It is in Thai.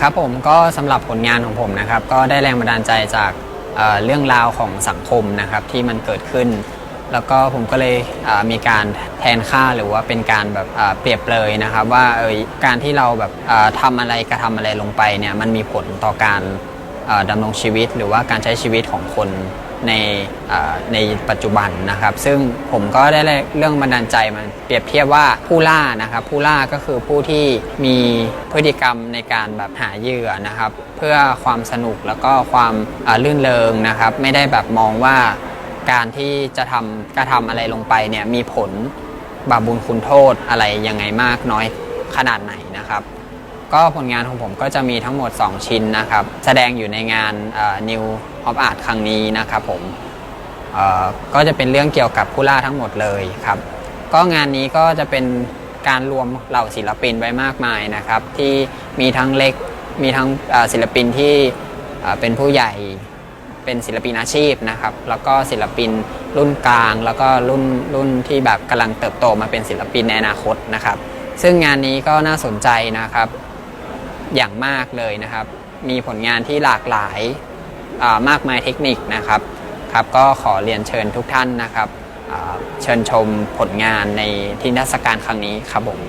ครับผมก็สำหรับผลงานของผมนะครับ ก็ได้แรงบันดาลใจจากเเรื่องราวของสังคมนะครับที่มันเกิดขึ้น แล้วก็ผมก็เลยเมีการแทนค่าหรือว่าเป็นการแบบเเปรียบเลยนะครับ ว่าเออการที่เราแบบเอ่อทำอะไรกระทำอะไรลงไปเนี่ยมันมีผลต่อการดำรงชีวิต หรือว่าการใช้ชีวิตของคน ในในปัจจุบันนะครับ ซึ่งผมก็ได้เรื่องบันดาลใจมันเปรียบเทียบว่าผู้ล่านะครับ ผู้ล่าก็คือผู้ที่มีพฤติกรรมในการแบบหาเหยื่อนะครับ เพื่อความสนุกแล้วก็ความลื่นเลงนะครับ ไม่ได้แบบมองว่าการที่จะทำกระทำอะไรลงไปเนี่ยมีผลบาปบุญคุณโทษอะไรยังไงมากน้อยขนาดไหนนะครับ ก็ผลงานของผมก็จะมีทั้งหมด 2 ชิ้นนะครับ แสดงอยู่ในงานเอ่อ New of Art ครั้งนี้นะครับผมก็จะเป็นเรื่องเกี่ยวกับผู้ล่าทั้งหมดเลยครับ ก็งานนี้ก็จะเป็นการรวมเหล่าศิลปินไว้มากมายนะครับ ที่มีทั้งเล็กมีทั้งศิลปินที่เป็นผู้ใหญ่เป็นศิลปินอาชีพนะครับ แล้วก็ศิลปินรุ่นกลาง แล้วก็รุ่นรุ่นที่แบบกำลังเติบโตมาเป็นศิลปินในอนาคตนะครับ ซึ่งงานนี้ก็น่าสนใจนะครับ อย่างมากเลยนะครับ มีผลงานที่หลากหลายามากมายเทคนิคนะครับครับ ก็ขอเรียนเชิญทุกท่านนะครับเชิญชมผลงานในที่นิทรรศการครั้งนี้ครับผม